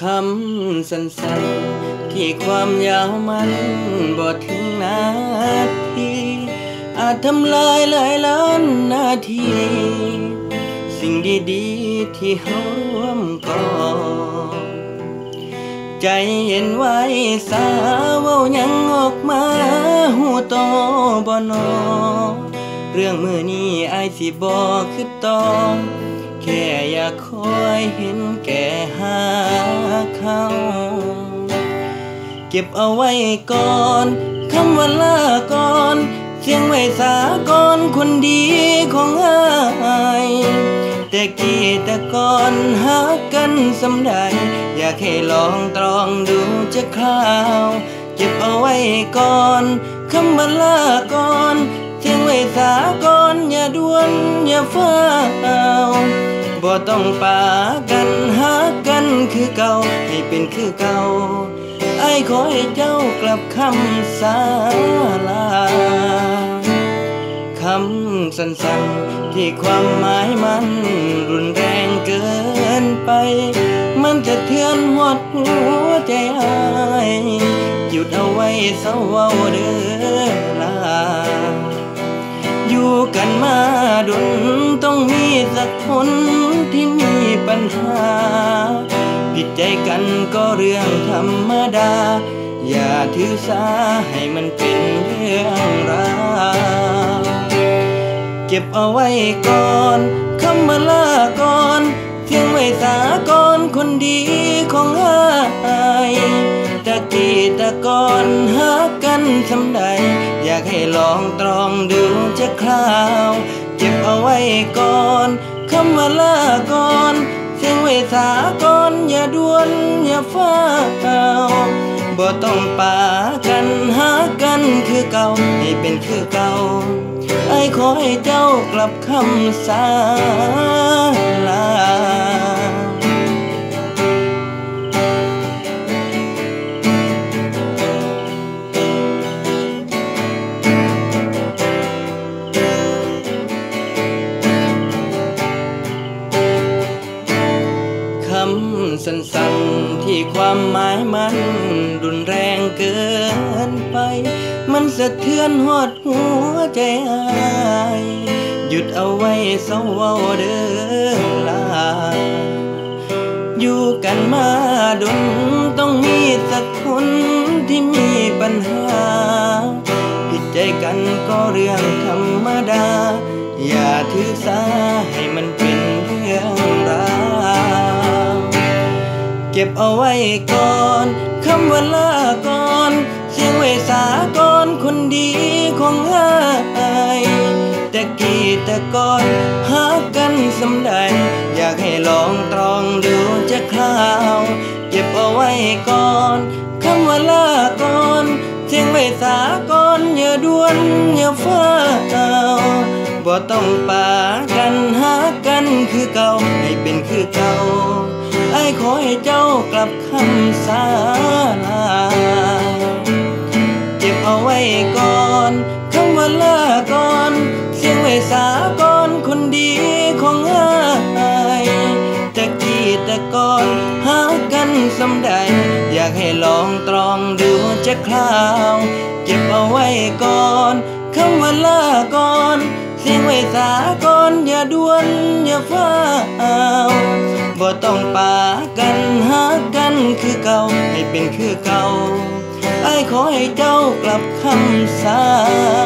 คำสั้นๆ ที่ความยาวมันบ่ถึงนาที อาจทำลายหลายล้านนาที สิ่งดีๆ ที่เฮาร่วมก่อใจเย็นไว้สาว้ายังออกมาหูโตบ่นอเรื่องมือนี้ไอสิบ่คือต่อ แค่อยากคอยเห็นแก่หาเขาเก็บเอาไว้ก่อนคำว่าลาก่อนเสียงไว้สาก่อนคนดีของอายแต่กี่แต่ก่อนหากันสำใดอยากให้ลองตรองดูจะคราวเก็บเอาไว้ก่อนคำว่าลาก่อนเสียงไว้สาก่อนอย่าด่วนอย่าเฟ้า ต้องปากันหากันคือเก่าให้เป็นคือเก่าไอ้ขอให้เจ้ากลับคำสาลาคำสั้นๆที่ความหมายมันรุนแรงเกินไป มันจะเทือนหดหัวใจอายหยุดเอาไว้เศร้าเว้าเด้อลาอยู่กันมาดุนต้องมีสักคน ผิดใจกันก็เรื่องธรรมดา อย่าถือสาให้มันเป็นเรื่องราวเก็บเอาไว้ก่อนคำมาลาก่อนเพียงไว้สาก่อนคนดีของอายตะกี้ตะก่อนหากันสำใด อยากให้ลองตรองดูจะคราว เก็บเอาไว้ก่อนคำว่าลาก่อน เสียงไว้สากรอนอย่าด่วนอย่าฟ้าวบ่ต้องปากันหากันคือเก่าให้เป็นคือเก่าไอ้ขอให้เจ้ากลับคำสา สั้นๆที่ความหมายมันรุนแรงเกินไป มันสะเทือนหดหัวใจอายหยุดเอาไว้เศร้าเว้าเด้อลาอยู่กันมาดนต้องมีสักคนที่มีปัญหา ผิดใจกันก็เรื่องธรรมดา อย่าถือสาให้มันเป็น เก็บเอาไว้ก่อนคำว่าลาก่อนเสียงไว้สาก่อนคนดีของอายแต่กี่แต่ก่อนหากันสำใดอยากให้ลองตรองดูจะคราวเก็บเอาไว้ก่อนคำว่าลาก่อนเสียงไว้สาก่อนอย่าด่วนอย่าเฟ้าบ่ต้องปากันหากันคือเก่าให้เป็นคือเก่า ไอ้ขอให้เจ้ากลับคำสาลาเก็บเอาไว้ก่อนคำว่าลาก่อน เสียงไว้สาก่อนคนดีของอายแต่กี่ต่ก่อนหากันสำใด อยากให้ลองตรองดูจะคราวเก็บเอาไว้ก่อนคำว่าลาก่อน เสียงไว้สาก่อนอย่าด่วนอย่าฟ้าว บ่ต้องปากันหากันคือเก่าให้เป็นคือเก่าไอ้ขอให้เจ้ากลับคำสาลา